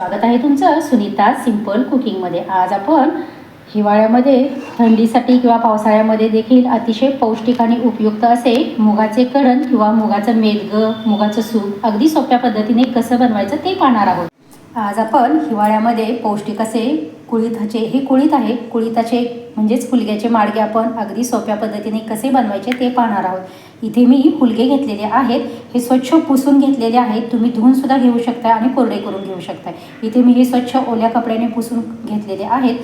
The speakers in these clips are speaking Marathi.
स्वागत आहे तुमचं सुनीता सिंपल कुकिंगमध्ये आज आपण हिवाळ्यामध्ये थंडीसाठी किंवा पावसाळ्यामध्ये देखील अतिशय पौष्टिक आणि उपयुक्त असे मुगाचे कढण किंवा मुगाचं मेदगं मुगाचं सूप अगदी सोप्या पद्धतीने कसं बनवायचं ते पाहणार आहोत. आज आपण हिवाळ्यामध्ये पौष्टिक असे कुळीथाचे हे कुळीत आहे कुळीथाचे म्हणजेच फुलग्याचे माडगे आपण अगदी सोप्या पद्धतीने कसे बनवायचे ते पाहणार आहोत. इथे मी फुलगे घेतलेले आहेत. हे स्वच्छ पुसून घेतलेले आहेत. तुम्ही धुवूनसुद्धा घेऊ शकता आणि कोरडे करून घेऊ शकता इथे मी हे स्वच्छ ओल्या कपड्याने पुसून घेतलेले आहेत.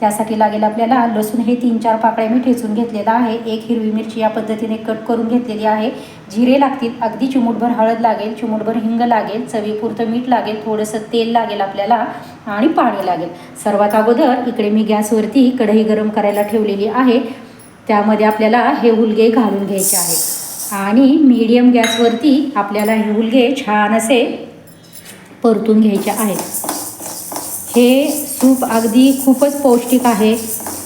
त्यासाठी लागेल आपल्याला लसूण हे तीन चार पाकळ्या मी ठेचून घेतलेला आहे. एक हिरवी मिरची या पद्धतीने कट करून घेतलेली आहे. जिरे लागतील. अगदी चिमूटभर हळद लागेल. चिमूटभर हिंग लागेल. चवीपुरतं मीठ लागेल. थोडंसं तेल लागेल आपल्याला आणि पाणी लागेल. सर्वात अगोदर इकडे मी गॅसवरती कढई गरम करायला ठेवलेली आहे. त्यामध्ये आपल्याला हे हुलगे घालून घ्यायचे आहेत. आणि मीडियम गॅसवरती आपल्याला हे हुलगे छान असे परतून घ्यायचे आहेत. हे सूप अगदी खूपच पौष्टिक आहे.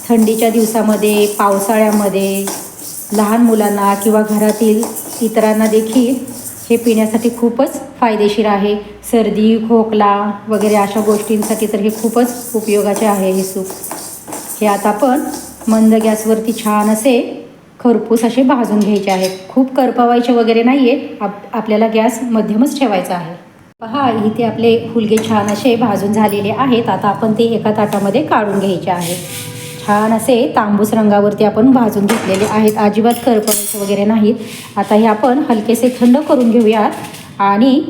थंडीच्या दिवसामध्ये पावसाळ्यामध्ये लहान मुलांना किंवा घरातील इतरांना देखील हे पिण्यासाठी खूपच फायदेशीर आहे. सर्दी खोकला वगैरे अशा गोष्टींसाठी तर हे खूपच उपयोगाचे आहे हे सूप. हे आता आपण मंद गॅसवरती छान असे खरपूस असे भाजून घ्यायचे आहेत. खूप करपवायचे वगैरे नाही आहेत आप आपल्याला गॅस मध्यमच ठेवायचा आहे. पहा इथे आपले फुलगे छान असे भाजून झालेले आहेत. आता आपण ते एका ताटामध्ये काढून घ्यायचे आहे. छान असे तांबूस रंगावरती आपण भाजून घेतलेले आहेत. अजिबात करपवायचे वगैरे नाहीत. आता हे आपण हलकेसे थंड करून घेऊयात आणि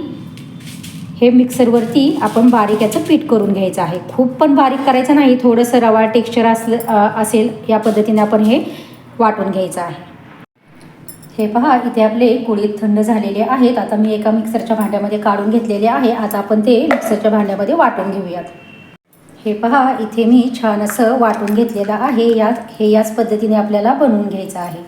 हे मिक्सरवरती आपण बारीक याचं पीठ करून घ्यायचं आहे. खूप पण बारीक करायचं नाही. थोडंसं रवा टेक्स्चर असलं असेल या पद्धतीने आपण हे वाटून घ्यायचं आहे. हे पहा इथे आपले कुळीत थंड झालेले आहेत. आता मी एका मिक्सरच्या भांड्यामध्ये काढून घेतलेले आहे. आता आपण ते मिक्सरच्या भांड्यामध्ये वाटून घेऊयात. हे पहा इथे मी छान असं वाटून घेतलेलं आहे. यात हे याच पद्धतीने आपल्याला बनवून घ्यायचं आहे.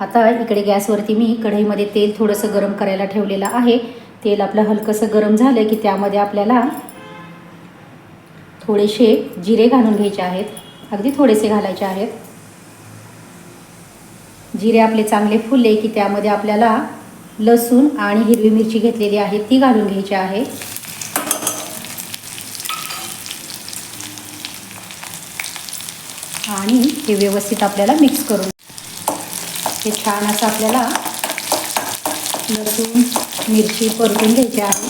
आता इकडे गॅसवरती मी कढईमध्ये तेल थोडंसं गरम करायला ठेवलेलं आहे. तेल आपलं हलकंसं गरम झालं की त्यामध्ये आपल्याला थोडेसे जिरे घालून घ्यायचे आहेत. अगदी थोडेसे घालायचे आहेत. जिरे आपले चांगले फुलले की त्यामध्ये आपल्याला लसूण आणि हिरवी मिरची घेतलेली आहे ती घालून घ्यायची आहे. आणि हे व्यवस्थित आपल्याला मिक्स करून हे छान असं आपल्याला लसूण मिरची परतून घ्यायची आहे.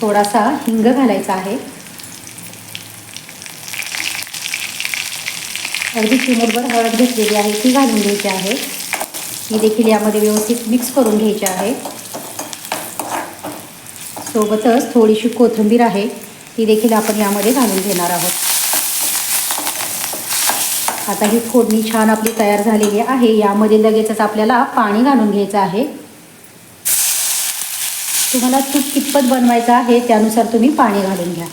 थोडासा हिंग घालायचा आहे. अगदी चिमूटभर हळद घेतलेली आहे ती घालून घ्यायची आहे. ही देखील यामध्ये व्यवस्थित मिक्स करून घ्यायची आहे. सोबतच थोडीशी कोथिंबीर आहे ती देखील आपण यामध्ये घालून घेणार आहोत. आता ही फोडणी छान आपली तयार झालेली आहे यामध्ये लगेचच आपल्याला पाणी घालून घ्यायचं आहे. तुम्हाला तूप कितपत बनवायचं आहे त्यानुसार तुम्ही पाणी घालून घ्या.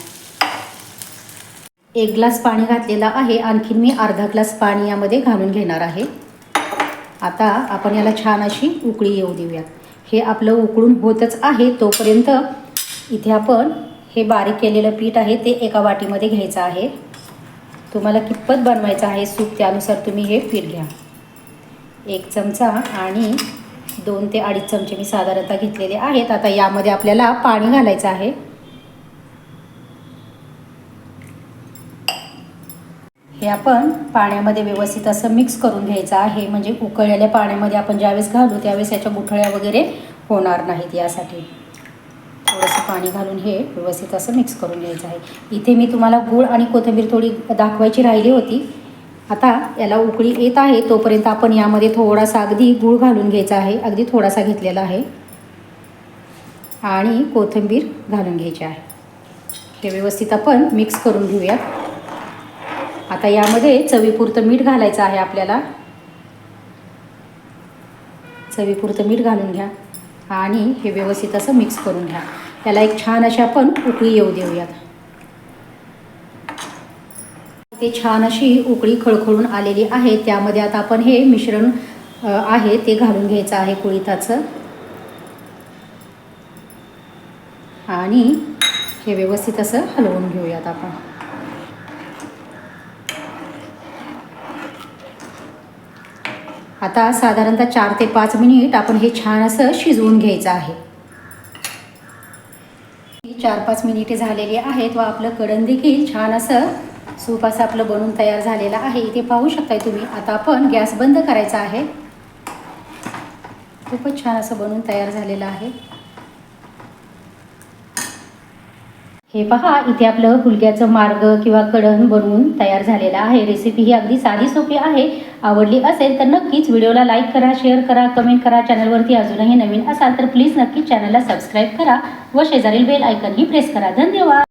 एक ग्लास पाणी घातलेलं आहे. आणखीन मी अर्धा ग्लास पाणी यामध्ये घालून घेणार आहे. आता आपण याला छान अशी उकळी येऊ देऊयात. हे आपलं उकळून होतच आहे. तोपर्यंत इथे आपण हे बारीक केलेलं पीठ आहे ते एका वाटीमध्ये घ्यायचं आहे. तुम्हाला कितपत बनवायचं आहे सूप त्यानुसार तुम्ही हे पीठ घ्या. एक चमचा आणि दोन ते अडीच चमचे मी साधारणतः घेतलेले आहेत. आता यामध्ये आपल्याला पाणी घालायचं आहे. हे आपण पाण्यामध्ये व्यवस्थित असं मिक्स करून घ्यायचं आहे. म्हणजे उकळलेल्या पाण्यामध्ये आपण ज्यावेळेस घालू त्यावेळेस याच्या गुठळ्या वगैरे होणार नाहीत यासाठी. थोडंसं पाणी घालून हे व्यवस्थित असं मिक्स करून घ्यायचं आहे. इथे मी तुम्हाला गूळ आणि कोथिंबीर थोडी दाखवायची राहिली होती. आता याला उकळी येत आहे तोपर्यंत आपण यामध्ये थोडासा अगदी गूळ घालून घ्यायचा आहे. अगदी थोडासा घेतलेला आहे. आणि कोथिंबीर घालून घ्यायची आहे. हे व्यवस्थित आपण मिक्स करून घेऊयात. आता यामध्ये चवीपुरतं मीठ घालायचं आहे आपल्याला. चवीपुरतं मीठ घालून घ्या आणि हे व्यवस्थित असं मिक्स करून घ्या. त्याला एक छान अशी आपण उकळी येऊ देऊयात. ते छान अशी उकळी खळखळून आलेली आहे. त्यामध्ये आता आपण हे मिश्रण आहे ते घालून घ्यायचं आहे कुळीताचं. आणि हे व्यवस्थित असं हलवून घेऊयात आपण. आता साधारणतः चार ते पाच मिनिट आपण हे छान असं शिजवून घ्यायचं आहे. चार पाच मिनिटे झालेली आहेत व आपलं कढण देखील छान असं सूप असं आपलं बनून तयार झालेलं आहे. इथे पाहू शकताय तुम्ही आता आपण गॅस बंद करायचा आहे. खूपच छान असं बनून तयार झालेलं आहे. हे पहा इथे आपलं फुलक्याचं मार्ग किंवा कढण बनवून तयार झालेलं आहे. रेसिपी ही अगदी साधी सोपी आहे. आवडली असेल तर नक्कीच व्हिडिओला लाईक करा शेअर करा कमेंट करा. चॅनलवरती अजूनही नवीन असाल तर प्लीज नक्कीच चॅनलला सबस्क्राईब करा व शेजारील बेल आयकनही प्रेस करा. धन्यवाद!